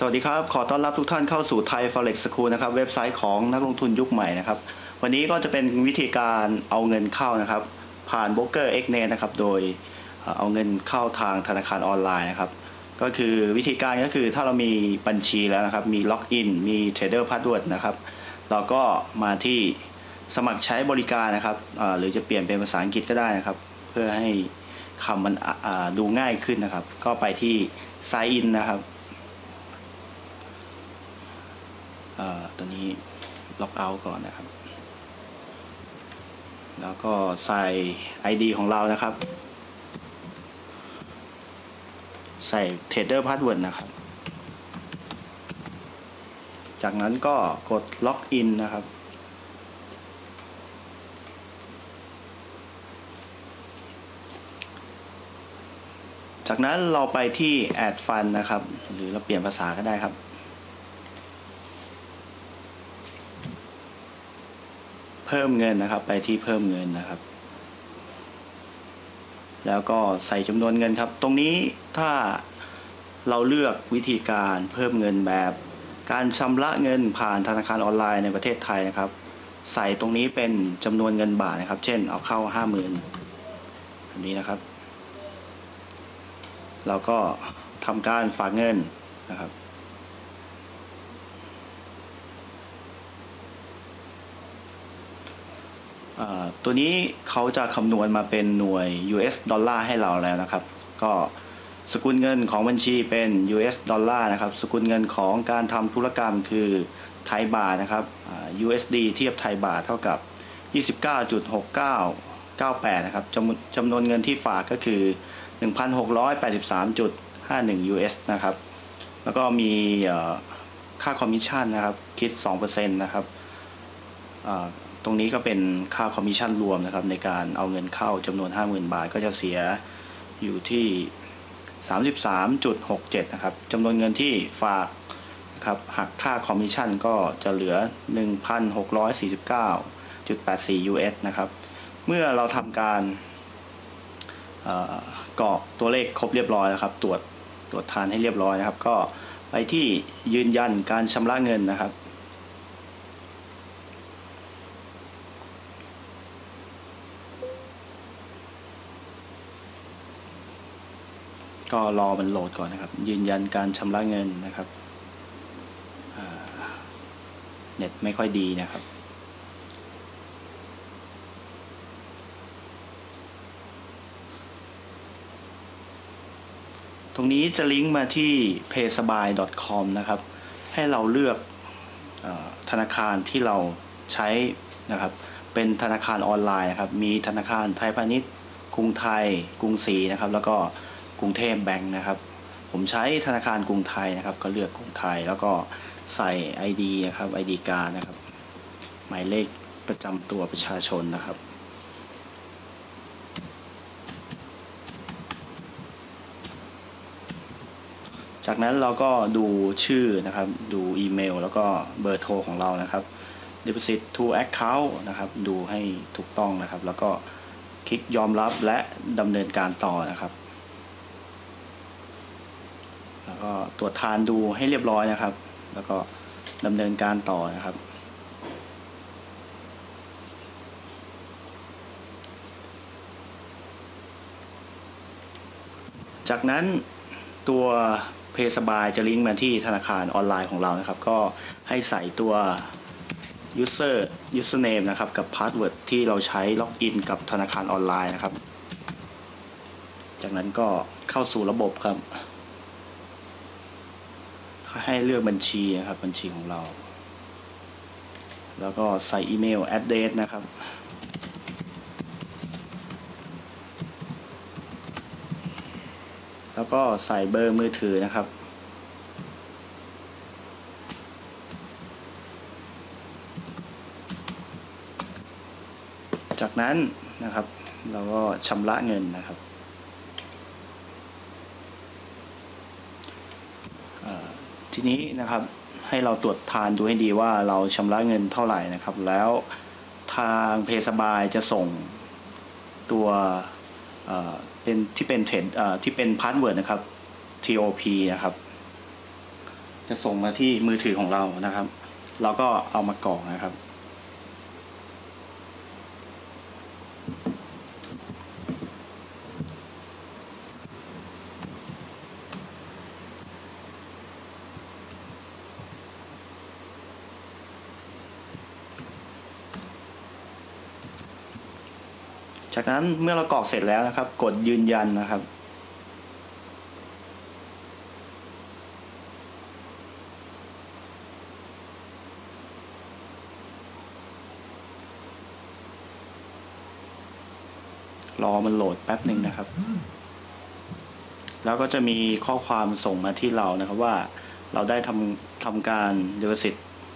สวัสดีครับ ขอต้อนรับทุกท่านเข้าสู่ไทย Forex School นะครับ เว็บไซต์ของนักลงทุนยุคใหม่นะครับ วันนี้ก็จะเป็นวิธีการเอาเงินเข้านะครับ ผ่านโบรกเกอร์ Xnet นะครับ โดยเอาเงินเข้าทางธนาคารออนไลน์นะครับ ก็คือวิธีการก็คือถ้าเรามีบัญชีแล้วนะครับ มีล็อกอิน มีเทรดเดอร์พาสเวิร์ดนะครับ เราก็มาที่สมัครใช้บริการนะครับ หรือจะเปลี่ยนเป็นภาษาอังกฤษก็ได้นะครับ เพื่อให้คำมันดูง่ายขึ้นนะครับ ก็ไปที่ Sign In นะครับ เอ่อ ตัวนี้ล็อกเอาท์ก่อนนะครับ แล้วก็ใส่ ID ของเรานะครับ ใส่ Trader Password นะครับ จากนั้นก็กดล็อกอินนะครับจากนั้นเราไปที่ Add Fund นะครับ หรือเราเปลี่ยนภาษาก็ได้ครับ เพิ่มเงินนะครับ ไปที่เพิ่มเงินนะครับ แล้วก็ใส่จำนวนเงินครับ ตรงนี้ถ้าเราเลือกวิธีการเพิ่มเงินแบบ การชำระเงินผ่านธนาคารออนไลน์ในประเทศไทยนะครับ ใส่ตรงนี้เป็นจำนวนเงินบาทนะครับ เช่น เอาเข้าห้าหมื่นแบบนี้นะครับ เราก็ทำการฝากเงินนะครับ อ่า ตัวนี้เขาจะคำนวณมาเป็นหน่วย US ดอลลาร์ให้เราแล้วนะครับ ก็สกุลเงินของบัญชีเป็น US ดอลลาร์นะครับ สกุลเงินของการทำธุรกรรมคือไทยบาทนะครับ USD เทียบไทยบาทเท่ากับ 29.6998 นะครับจำนวนจำนวนเงินที่ฝากก็คือ 1,683.51 US นะครับ แล้วก็มีค่าคอมมิชชั่นนะครับ คิด 2%นะครับ รงนี้ก็เป็นค่าคอมมิชชั่นรวมนะครับ ในการเอาเงินเข้าจำนวน 50,000 บาท ก็จะเสียอยู่ที่ 33.67 นะครับจำนวนเงินที่ฝากนะครับหักค่าคอมมิชชั่นก็จะเหลือ 1,649.84 US นะครับ เมื่อเราทำการเกรอกตัวเลขครบเรียบร้อยนะครับ ตรวจตรวจทานให้เรียบร้อยนะครับ ก็ไปที่ยืนยันการชำระเงินนะครับ ก็รอมันโหลดก่อนนะครับ ยืนยันการชำระเงินนะครับเน็ตไม่ค่อยดีนะครับ ตรงนี้จะลิงก์มาที่ paysabai.com นะครับ ให้เราเลือกอธนาคารที่เราใช้นะครับ เป็นธนาคารออนไลน์นะครับ มีธนาคารไทยพาณิชย์ กรุงไทย กรุงศรีนะครับ แล้วก็ กรุงเทพแบงค์นะครับ ผมใช้ธนาคารกรุงไทยนะครับ ก็เลือกกรุงไทยแล้วก็ใส่ ID นะครับ ID การนะครับ หมายเลขประจำตัวประชาชนนะครับ จากนั้นเราก็ดูชื่อนะครับ ดูอีเมล แล้วก็เบอร์โทรของเรานะครับ deposit to account นะครับ ดูให้ถูกต้องนะครับ แล้วก็คลิกยอมรับและดำเนินการต่อนะครับ แล้วก็ตรวจทานดูให้เรียบร้อยนะครับ แล้วก็ดำเนินการต่อนะครับ จากนั้นตัวเพสบายจะลิงก์มาที่ธนาคารออนไลน์ของเรานะครับ ก็ให้ใส่ตัว user username นะครับ กับ password ที่เราใช้ล็อกอินกับธนาคารออนไลน์นะครับ จากนั้นก็เข้าสู่ระบบครับ ให้เลือกบัญชีนะครับ บัญชีของเรา แล้วก็ใส่อีเมล address นะครับแล้วก็ใส่เบอร์มือถือนะครับ จากนั้นนะครับ เราก็ชำระเงินนะครับเอ่อ ทีนี้นะครับให้เราตรวจทานดูให้ดีว่าเราชำระเงินเท่าไหร่นะครับ แล้วทางเพสบายจะส่งตัวเป็นที่เป็นเทรดที่เป็นพาสเวิร์ดนะครับ TOP นะครับ จะส่งมาที่มือถือของเรานะครับ เราก็เอามากรอกนะครับ จากนั้นเมื่อเรากรอกเสร็จแล้วนะครับ กดยืนยันนะครับ รอมันโหลดแป๊บหนึ่งนะครับ แล้วก็จะมีข้อความส่งมาที่เรานะครับว่าเราได้ทำทำการ deposit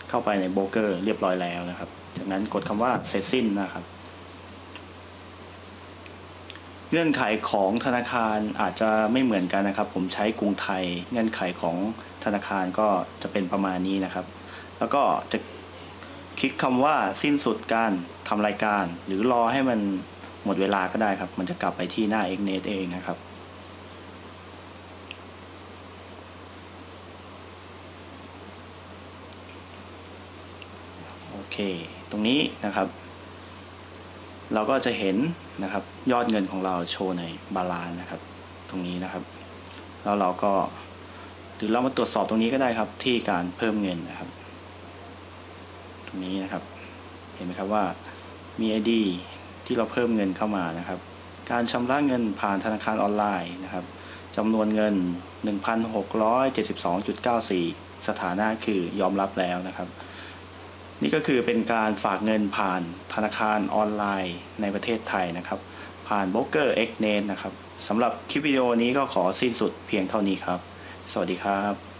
เข้าไปในโบรกเกอร์เรียบร้อยแล้วนะครับ จากนั้นกดคำว่าเสร็จสิ้นนะครับ เงื่อนไขของธนาคารอาจจะไม่เหมือนกันนะครับ ผมใช้กรุงไทย เงื่อนไขของธนาคารก็จะเป็นประมาณนี้นะครับ แล้วก็จะคลิกคำว่าสิ้นสุดการทำรายการ หรือรอให้มันหมดเวลาก็ได้ครับ มันจะกลับไปที่หน้า Xnet เองนะครับโอเค ตรงนี้นะครับ เราก็จะเห็นนะครับยอดเงินของเราโชว์ในบาลานนะครับ ตรงนี้นะครับ แล้วเราก็หรือเรามาตรวจสอบตรงนี้ก็ได้ครับที่การเพิ่มเงินนะครับ ตรงนี้นะครับ เห็นไหมครับว่ามี ID ที่เราเพิ่มเงินเข้ามานะครับ การชำระเงินผ่านธนาคารออนไลน์นะครับจำนวนเงิน 1,672.94 สถานะคือยอมรับแล้วนะครับ นี่ก็คือเป็นการฝากเงินผ่านธนาคารออนไลน์ในประเทศไทยนะครับ ผ่านโบรกเกอร์เอ็กเนนะครับสำหรับคลิปวิดีโอนี้ก็ขอสิ้นสุดเพียงเท่านี้ครับ สวัสดีครับ